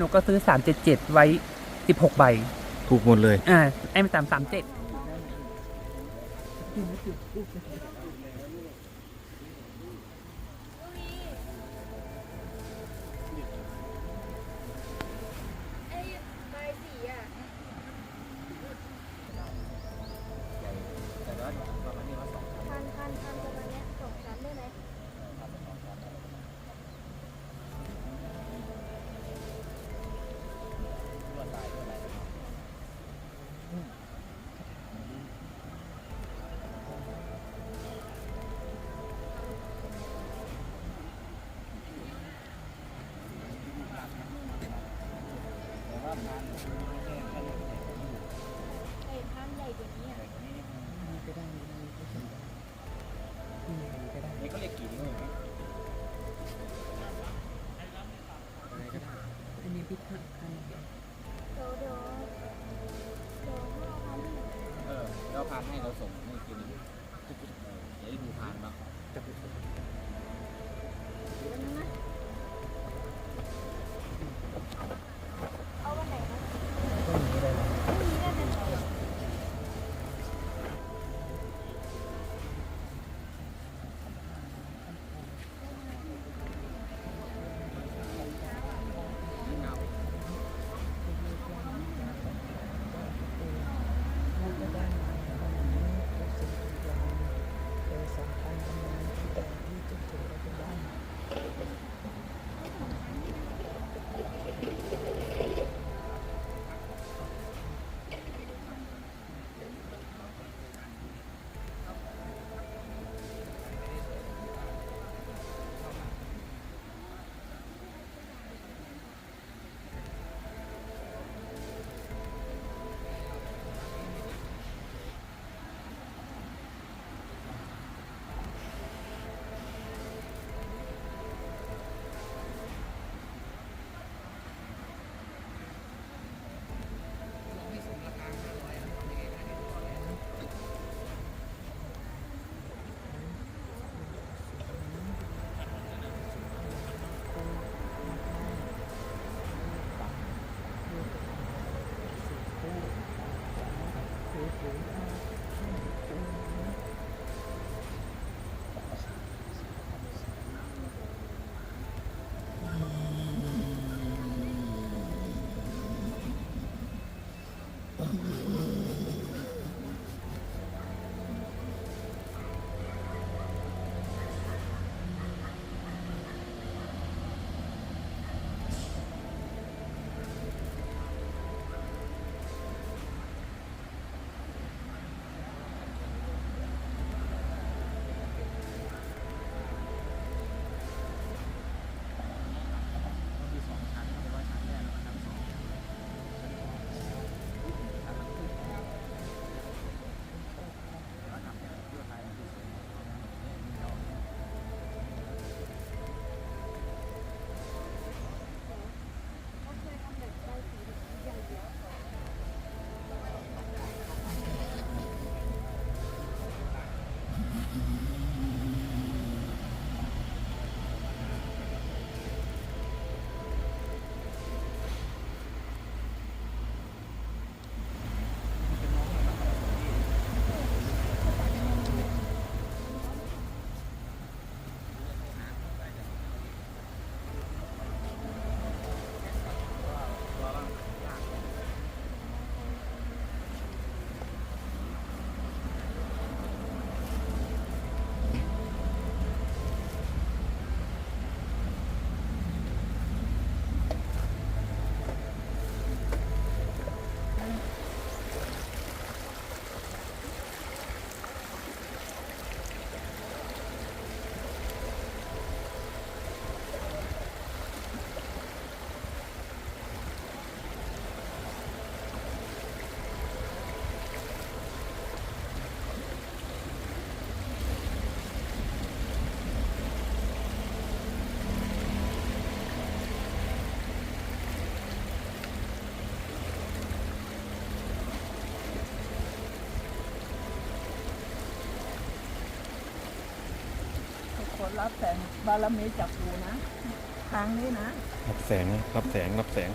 หนูก็ซื้อสามเจ็ดเจ็ดไว้สิบหกใบ ถูกหมดเลย อ่าไอ้สามสามเจ็ด นใหญ่กว่านี้อะนี่ก็เรียกี่นิ้วอย่างเงี้ยอันนี้พี่ทักคันเดี๋ยวเดี๋ยวเดี๋ยวห้าพันเราพานให้เราส่ง รับแสงบารมีจากปู่นะ ครั้งนี้นะ รับแสงนะรับแสง รับแสง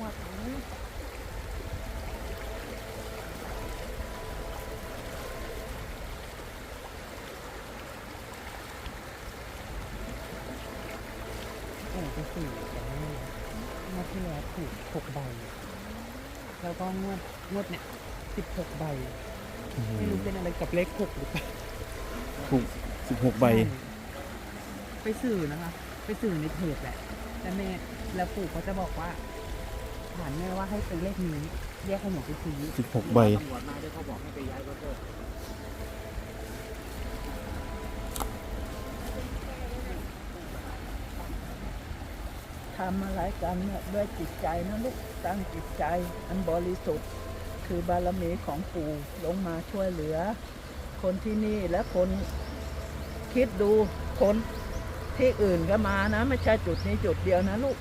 ปังทุกงวดเลยโอ้ไปสี่แต่ไม่งวดที่แล้วถูกหกใบ แล้วก็งวดงวดเนี่ยสิบหกใบ ไม่รู้เป็นอะไรกับเลขหกหรือเปล่าถูกสิบหกใบ ไปสื่อนะคะ ไปสื่อในเพจแหละ แล้วแม่แล้วปู่เขาจะบอกว่า ถามแม่ว่าให้เป็นเลขนี้แยกให้หนูไปซื้อสิบหกใบตำรวจมาด้วยเขาบอกให้ไปย้ายรถด้วยทำอะไรกันเนี่ยด้วยจิตใจนะลูกตั้งจิตใจอันบริสุทธิ์ คือบารมีของปู่ลงมาช่วยเหลือ คนที่นี่และคนคิดดูคนที่อื่นก็มานะ ไม่ใช่จุดนี้จุดเดียวนะลูก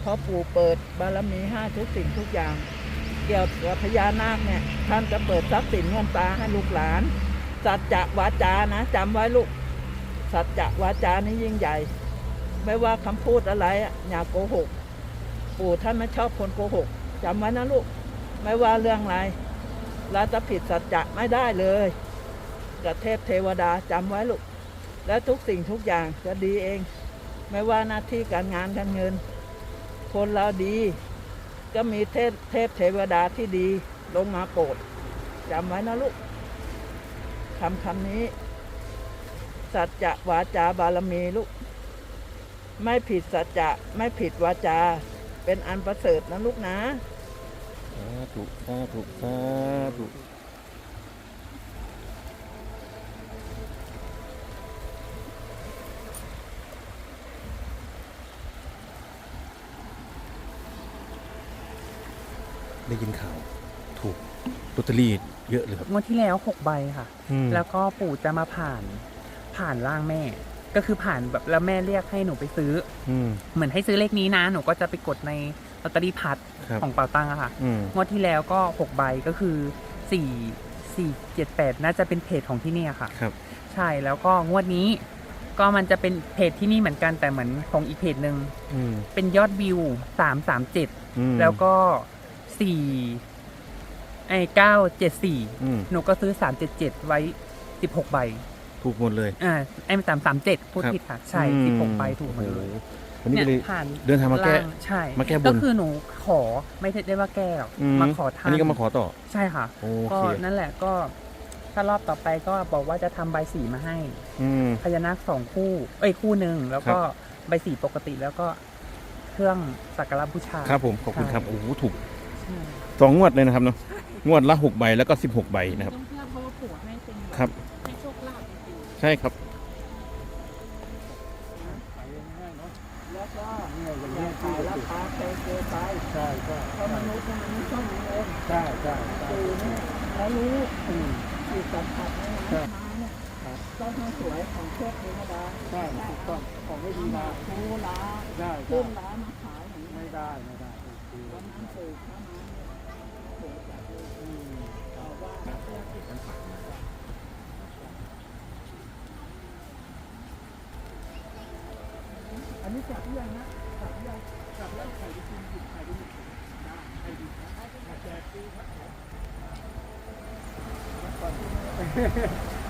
เพราะปู่เปิดบารมีห้าทุกสิ่งทุกอย่าง เกี่ยวกับพญานาคเนี่ยท่านจะเปิดทรัพย์สินเงินตาให้ลูกหลาน สัจจะวาจานะจำไว้ลูก สัจจะวาจานี่ยิ่งใหญ่ ไม่ว่าคำพูดอะไรอย่าโกหก ปู่ท่านไม่ชอบคนโกหกจำไว้นะลูก ไม่ว่าเรื่องอะไรเราจะผิดสัจจะไม่ได้เลยกับเทพเทวดาจำไว้ลูก และทุกสิ่งทุกอย่างจะดีเอง ไม่ว่าหน้าที่การงานการเงิน คนเราดี ก็มีเทพเทพเทวดาที่ดีลงมาโปรดจำไว้นะลูกคำคำนี้ สัจจะวาจาบารมีลูก ไม่ผิดสัจจะไม่ผิดวาจา เป็นอันประเสริฐนะลูกนะสาธุสาธุสาธุ ได้ยินข่าว ถูกลอตเตอรี่เยอะเลยครับ งวดที่แล้วหกใบค่ะ อืม แล้วก็ปู่จะมาผ่าน ผ่านร่างแม่ ก็คือผ่านแบบแล้วแม่เรียกให้หนูไปซื้อ อืมเหมือนให้ซื้อเลขนี้นะหนูก็จะไปกดในลอตเตอรี่พัดครับ ของเป่าตังอะค่ะ อืม งวดที่แล้วก็หกใบก็คือสี่สี่เจ็ดแปดน่าจะเป็นเพจของที่เนี่ยค่ะ ครับ ใช่แล้วก็งวดนี้ ก็มันจะเป็นเพจที่นี่เหมือนกันแต่เหมือนของอีกเพจหนึ่งอืมเป็นยอดวิวสามสามเจ็ด อืมแล้วก็ สี่ไอ้เก้าเจ็ดสี่อืม หนูก็ซื้อสามเจ็ดเจ็ดไว้สิบหกใบ ถูกหมดเลย อ่าไอ้สามสามเจ็ดพูดครับ ผิดค่ะ ใช่อืมสิบหกใบถูกหมดเลยโอ้โหวันนี้ก็เลย ผ่านเดินทางมาแก้ล่ใช่มาแก้บน ก็คือหนูขอไม่ได้ว่าแก้หรอกอืมาขอท่านอันนี้ก็มาขอต่อ ใช่ค่ะ โอก็เคนั่นแหละก็ถ้ารอบต่อไปก็บอกว่าจะทำใบสีมาให้อืม พญานาคสองคู่ เอ้ยคู่หนึ่งแล้วก็ใบสีปกติแล้วก็เครื่องสักการะบูชา ครับผม ขอบคุณใช่ครับโอ้โห ถูกใช่ สองงวดเลยนะครับเนาะงวดละหกใบแล้วก็สิบหกใบนะครับต้องเชื่อเพราะว่าปู่ให้เป็นครับให้โชคลาภจริงใช่ครับแล้วก็อย่าขายราคาแพงเกินไปใช่ใช่เพราะมนุษย์มันไม่ต้องเงินใช่ใช่ใช่ปู่เนี่ยแล้วรู้อืมจิตสัมผัสเนี่ยครันะบไม้เนี่ยต้องให้สวยของเทพเทวดาใช่ถูกต้องของไม่ดีดีมามาคูล้าใช่ขึ้ใช่นร้านมาขายอย่างนี้ไม่ได้ไม่ได้โอเควันนั้ อืมบอกว่าเพื่อจิตสัมผัสมากกว่าอันนี้จับยังนะจับยังจับแล้วใครจะกินผิดใครจะไม่กินได้ใครดีนะแจกฟรีครับ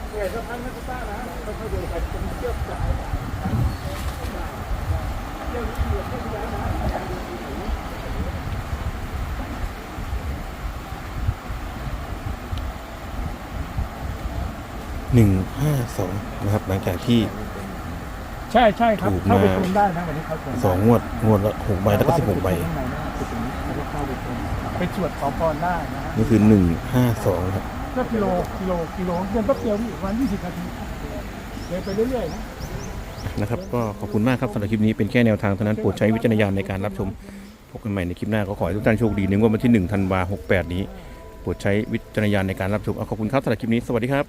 เหนื่อยสักพักนะคุณป้านะค่อยๆเดินไปจนเชือกสายเรื่องนี้เหลือแค่เดียวนะ หนึ่งห้าสองนะครับ หลังจากที่ ใช่ใช่ครับ ถูกเข้าไปมาชมได้นะวันนี้เข้าชมสองงวดงวดละหกใบแล้วก็สิบหกใบข้างในนะจุดตรงนี้ไม่ได้เข้าไปชมไปสวดขอพรได้นะฮะนี่คือหนึ่งห้าสองครับ ก็กิโลกิโลกิโลเดินแป๊บเดียวนี่วันยี่สิบนาทีเดินไปเรื่อยๆนะ นะครับก็ขอบคุณมากครับสำหรับคลิปนี้เป็นแค่แนวทางเท่านั้นโปรดใช้วิจารณญาณในการรับชมพบกันใหม่ในคลิปหน้าก็ขอให้ทุกท่านโชคดีในงวดวันที่1ธันวา68 นี้โปรดใช้วิจารณญาณในการรับชมเอาขอบคุณครับสำหรับคลิปนี้สวัสดีครับ